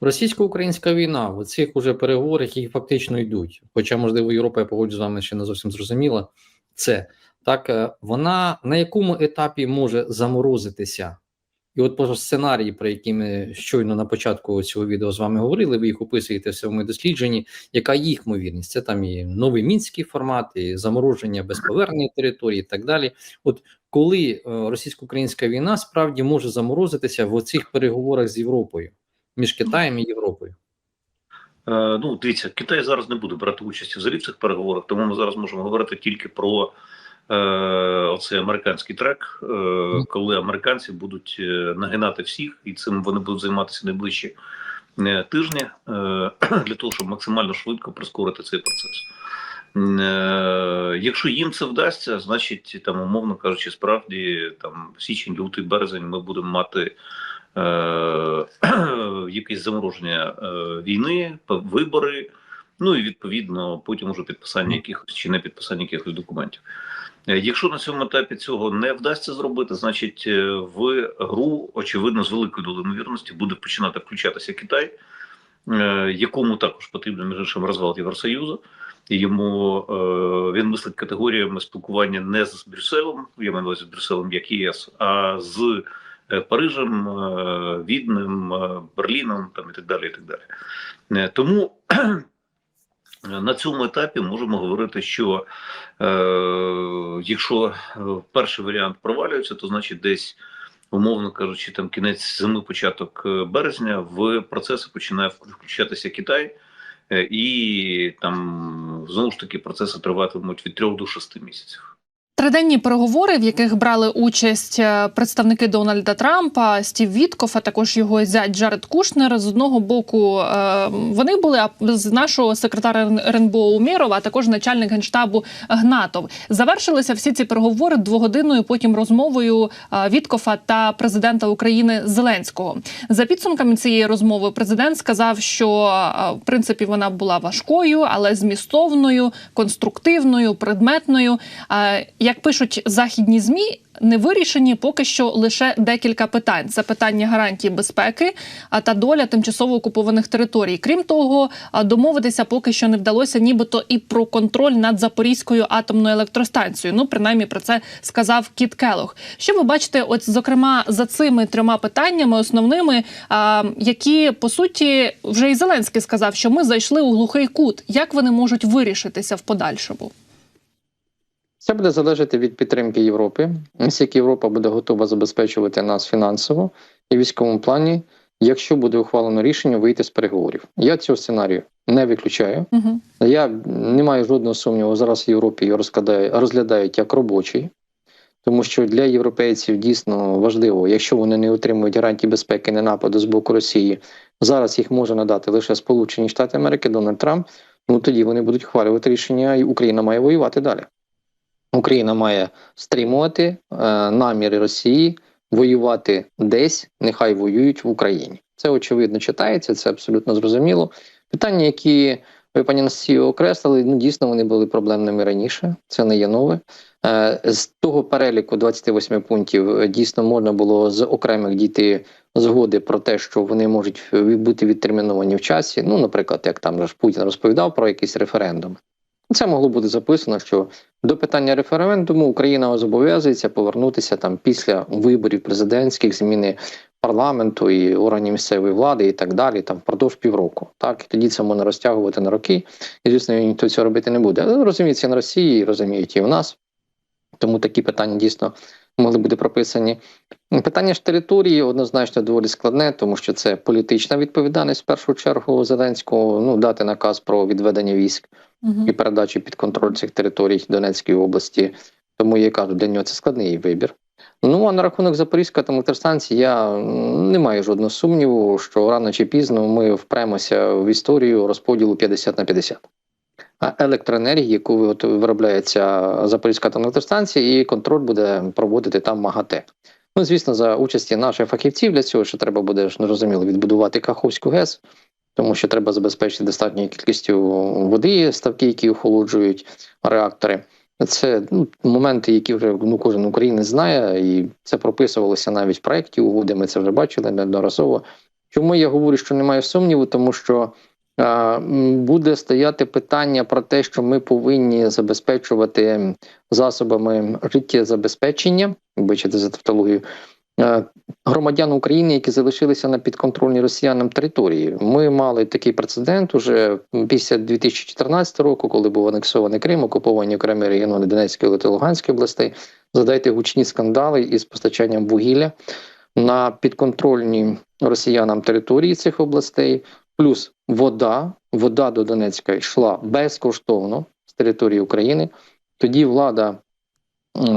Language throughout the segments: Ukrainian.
Російсько-українська війна в цих уже переговорах, які фактично йдуть. Хоча, можливо, Європа, я погоджу з вами ще не зовсім зрозуміла. Це так, е, вона на якому етапі може заморозитися? І от по сценарії, про які ми щойно на початку цього відео з вами говорили, ви їх описуєте в своєму дослідженні. Яка їх ймовірність? Це там і новий мінський формат, і замороження без повернення території, і так далі. От коли е, російсько-українська війна справді може заморозитися в оцих переговорах з Європою між Китаєм і Європою? Е, Ну, дивіться, Китай зараз не буде брати участі взагалі в цих переговорах, тому ми зараз можемо говорити тільки про е, оцей американський трек, е, коли американці будуть е, нагинати всіх, і цим вони будуть займатися найближчі е, тижні е, для того, щоб максимально швидко прискорити цей процес. Е, Якщо їм це вдасться, значить там, умовно кажучи, справді там січень, лютий, березень ми будемо мати якесь замороження е, війни, вибори, ну і відповідно потім уже підписання якихось чи не підписання якихось документів. Е, Якщо на цьому етапі цього не вдасться зробити, значить е, в гру, очевидно, з великою долею ймовірності буде починати включатися Китай, е, якому також потрібно між іншим розвал Євросоюзу. Йому е, він мислить категоріями спілкування не з Брюсселем, я маю на увазі з Брюсселем як ЄС, а з е, Парижем, е, Віднем, е, Берліном там і так далі. І так далі. Е, Тому на цьому етапі можемо говорити, що е, якщо е, перший варіант провалюється, то значить десь, умовно кажучи, там кінець зими, початок е, березня, в процеси починає включатися Китай. Е, І там знову ж таки процеси триватимуть від 3 до 6 місяців. Триденні переговори, в яких брали участь е, представники Дональда Трампа, Стів Віткоф, а також його зять Джаред Кушнер. З одного боку е, вони були з нашого секретаря РНБО Умєрова, а також начальник генштабу Гнатов. Завершилися всі ці переговори двогодинною потім розмовою е, Віткофа та президента України Зеленського. За підсумками цієї розмови, президент сказав, що в принципі вона була важкою, але змістовною, конструктивною, предметною. Як пишуть західні змі, не вирішені поки що лише декілька питань: це питання гарантії безпеки а та доля тимчасово окупованих територій. Крім того, домовитися поки що не вдалося, нібито і про контроль над Запорізькою атомною електростанцією. Ну, принаймні про це сказав Кіт Келох. Що ви бачите, от зокрема за цими трьома питаннями, основними, які по суті вже і Зеленський сказав, що ми зайшли у глухий кут. Як вони можуть вирішитися в подальшому? Це буде залежати від підтримки Європи. Наскільки Європа буде готова забезпечувати нас фінансово і в військовому плані, якщо буде ухвалено рішення вийти з переговорів. Я цього сценарію не виключаю. Угу. Я не маю жодного сумніву. Зараз в Європі його розглядають, розглядають як робочий, тому що для європейців дійсно важливо, якщо вони не отримують гарантії безпеки, не нападу з боку Росії. Зараз їх може надати лише Сполучені Штати Америки, Дональд Трамп. Ну тоді вони будуть ухвалювати рішення, і Україна має воювати далі. Україна має стримувати е, наміри Росії воювати десь, нехай воюють в Україні. Це очевидно читається, це абсолютно зрозуміло. Питання, які ви пані Насію окреслили, ну дійсно вони були проблемними раніше. Це не є нове. Е, з того переліку 28 пунктів е, дійсно можна було з окремих дійти згоди про те, що вони можуть бути відтерміновані в часі. Ну, наприклад, як там ж Путін розповідав про якийсь референдум. Це могло бути записано, що до питання референдуму Україна зобов'язується повернутися там після виборів президентських, зміни парламенту і органів місцевої влади і так далі, там впродовж півроку. Так і тоді це можна розтягувати на роки, і звісно, ніхто цього робити не буде. Але розуміється на Росії, розуміють і в нас. Тому такі питання дійсно могли бути прописані. Питання ж території однозначно доволі складне, тому що це політична відповідальність в першу чергу Зеленського. Ну дати наказ про відведення військ Угу. і передачу під контроль цих територій Донецької області. Тому я кажу, для нього це складний вибір. Ну а на рахунок Запорізької атомної електростанції я не маю жодного сумніву, що рано чи пізно ми впремося в історію розподілу 50 на 50. Електроенергії, яку вигот- виробляється Запорізька атомна електростанція, і контроль буде проводити там МАГАТЕ. Ну, звісно, за участі наших фахівців для цього, що треба буде ж нерозуміло відбудувати Каховську ГЕС, тому що треба забезпечити достатньою кількістю води, ставки, які охолоджують реактори. Це ну, моменти, які вже ну, кожен українець знає, і це прописувалося навіть в проєкті угоди. Ми це вже бачили неодноразово. Чому я говорю, що немає сумніву? Тому що буде стояти питання про те, що ми повинні забезпечувати засобами життєзабезпечення, вибачте за тавтологію, громадян України, які залишилися на підконтрольній росіянам території. Ми мали такий прецедент уже після 2014 року, коли був анексований Крим, окуповані окремі регіони Донецької та Луганської областей. Задайте гучні скандали із постачанням вугілля на підконтрольні росіянам території цих областей, плюс вода. Вода до Донецька йшла безкоштовно з території України. Тоді влада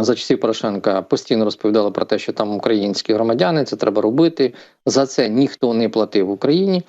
за часів Порошенка постійно розповідала про те, що там українські громадяни, це треба робити. За це ніхто не платив Україні.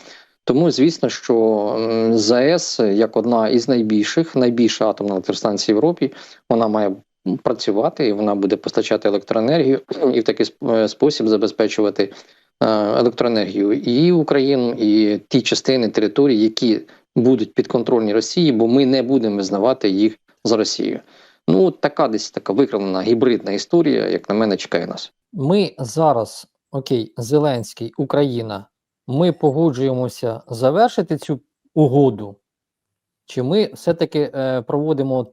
Тому, звісно, що ЗАЕС, як одна із найбільших, найбільша атомна електростанція в Європі, вона має працювати і вона буде постачати електроенергію і в такий е, спосіб забезпечувати електроенергію і Україну, і ті частини території, які будуть підконтрольні Росії, бо ми не будемо визнавати їх за Росією. Ну, така десь така викривлена гібридна історія, як на мене, чекає нас. Ми зараз, окей, Зеленський, Україна, ми погоджуємося завершити цю угоду, чи ми все-таки е, проводимо,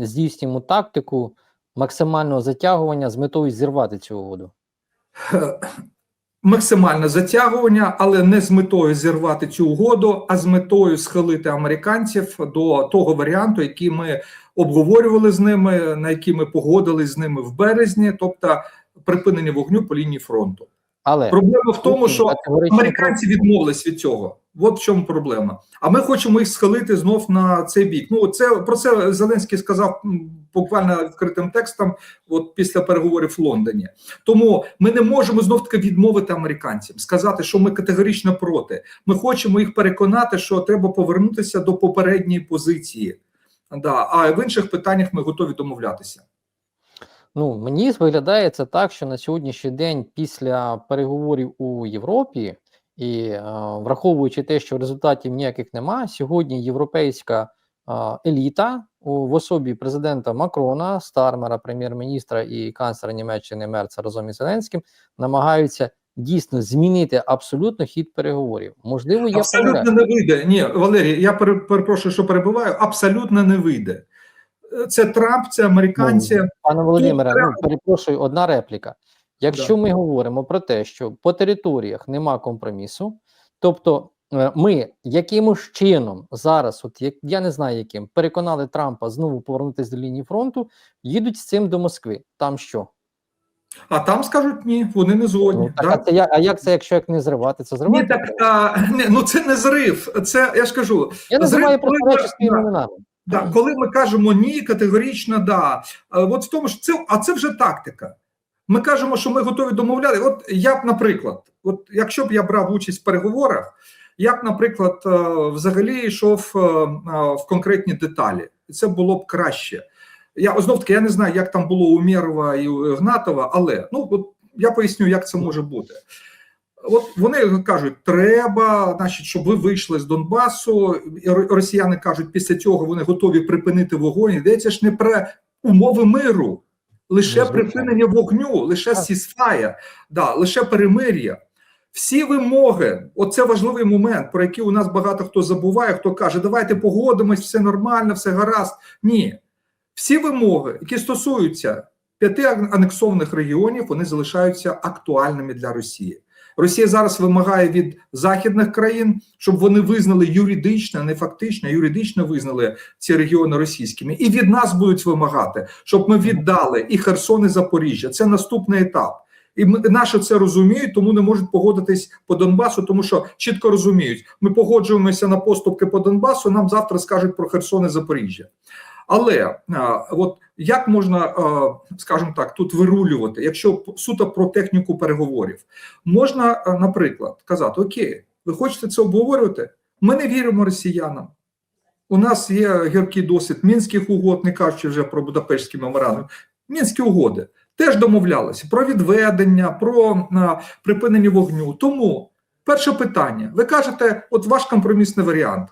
здійснюємо тактику максимального затягування з метою зірвати цю угоду? Максимальне затягування, але не з метою зірвати цю угоду, а з метою схилити американців до того варіанту, який ми обговорювали з ними, на який ми погодились з ними в березні, тобто припинення вогню по лінії фронту. Але Проблема в тому, що американці відмовились від цього. От в чому проблема. А ми хочемо їх схилити знов на цей бік. Ну це про це Зеленський сказав буквально відкритим текстом, от після переговорів в Лондоні. Тому ми не можемо знов таки відмовити американцям, сказати, що ми категорично проти. Ми хочемо їх переконати, що треба повернутися до попередньої позиції. Да, а в інших питаннях ми готові домовлятися. Ну, мені виглядає це так, що на сьогоднішній день, після переговорів у Європі, і е, враховуючи те, що результатів ніяких нема, сьогодні європейська е, еліта у, в особі президента Макрона, Стармера, прем'єр-міністра і канцлера Німеччини Мерца разом із Зеленським намагаються дійсно змінити абсолютно хід переговорів. Можливо, я Абсолютно не вийде. Ні, Валерій, я перепрошую, що перебуваю. Абсолютно не вийде. Це Трамп, це американці. Пане Володимире, ну перепрошую, одна репліка. Якщо ми говоримо про те, що по територіях нема компромісу, тобто е, ми якимось чином зараз, от як я не знаю яким, переконали Трампа знову повернутися до лінії фронту, їдуть з цим до Москви. Там що? А там скажуть ні, вони не згодні. Ну, так, да? а, це як, а як це, якщо як не зривати? Це зривати? Ні, так а, не, ну це не зрив. Це я ж кажу. я називаю просто речі своїми іменами. Да, коли ми кажемо ні, категорично да. От в тому, що це, а це вже тактика. Ми кажемо, що ми готові домовляти. От я б, наприклад, от якщо б я брав участь в переговорах, я б, наприклад, е, взагалі йшов е, е, в конкретні деталі, і це було б краще. Я знов таки я не знаю, як там було у Мєрова і у Гнатова, але ну от я поясню, як це може бути. От вони кажуть, треба, значить, щоб ви вийшли з Донбасу. Росіяни кажуть, після цього вони готові припинити вогонь. Йдеться ж не про умови миру, лише припинення вогню, лише сісфая, да, лише перемир'я. Всі вимоги, оце важливий момент, про який у нас багато хто забуває, хто каже, давайте погодимось, все нормально, все гаразд. Ні. Всі вимоги, які стосуються п'яти анексованих регіонів, вони залишаються актуальними для Росії. Росія зараз вимагає від західних країн, щоб вони визнали юридично, не фактично, юридично визнали ці регіони російськими, і від нас будуть вимагати, щоб ми віддали і Херсон, і Запоріжжя. Це наступний етап. І наші це розуміють, тому не можуть погодитись по Донбасу, тому що чітко розуміють, ми погоджуємося на поступки по Донбасу. Нам завтра скажуть про Херсон і Запоріжжя. Але от як можна, скажімо так, тут вирулювати, якщо суто про техніку переговорів, можна, наприклад, казати: Окей, ви хочете це обговорювати? Ми не віримо росіянам. У нас є гіркий досвід мінських угод, не кажучи вже про Будапештський меморандум. Мінські угоди теж домовлялися про відведення, про припинення вогню. Тому перше питання: ви кажете, от ваш компромісний варіант.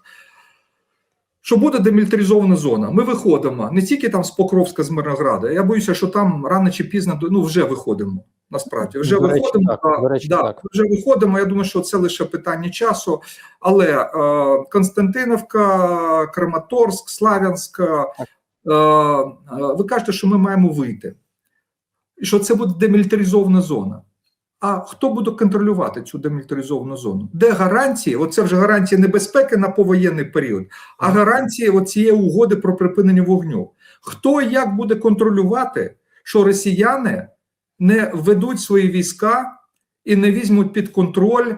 Що буде демілітаризована зона? Ми виходимо не тільки там з Покровська, з Мирнограда. Я боюся, що там рано чи пізно ну вже виходимо. Насправді вже До речі, виходимо. так, до речі, да, так. вже виходимо. Я думаю, що це лише питання часу. Але е, Константиновка, Краматорськ, Славянськ. Е, е, ви кажете, що ми маємо вийти, і що це буде демілітаризована зона. А хто буде контролювати цю демілітаризовану зону? Де гарантії? Оце вже гарантії небезпеки на повоєнний період, а гарантії цієї угоди про припинення вогню. Хто і як буде контролювати, що росіяни не введуть свої війська і не візьмуть під контроль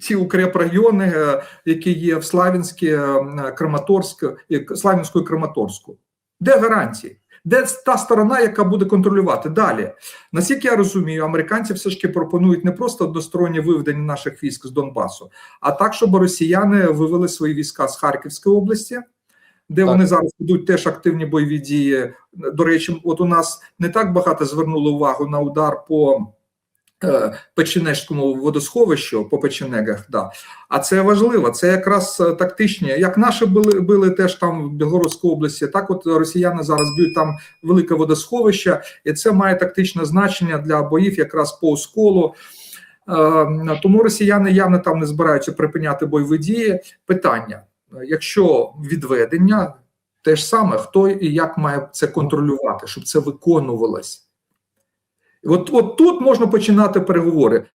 ті укрепрайони, е, які є в Славянській, е, Краматорськ, і Славянську і Краматорську? Де гарантії? Де та сторона, яка буде контролювати далі? Наскільки я розумію, американці все ж таки пропонують не просто одностороннє виведення наших військ з Донбасу, а так, щоб росіяни вивели свої війська з Харківської області, де Так. вони зараз ведуть теж активні бойові дії. До речі, от у нас не так багато звернули увагу на удар по Печенежському водосховищу, по печенегах. Да. А це важливо, це якраз е, тактичні. Як наші били, били теж там в Білгородській області, так от росіяни зараз б'ють там велике водосховище, і це має тактичне значення для боїв якраз по осколу. Е, Тому росіяни явно там не збираються припиняти бойові дії. Питання: якщо відведення, те ж саме, хто і як має це контролювати, щоб це виконувалось. От, от тут можна починати переговори.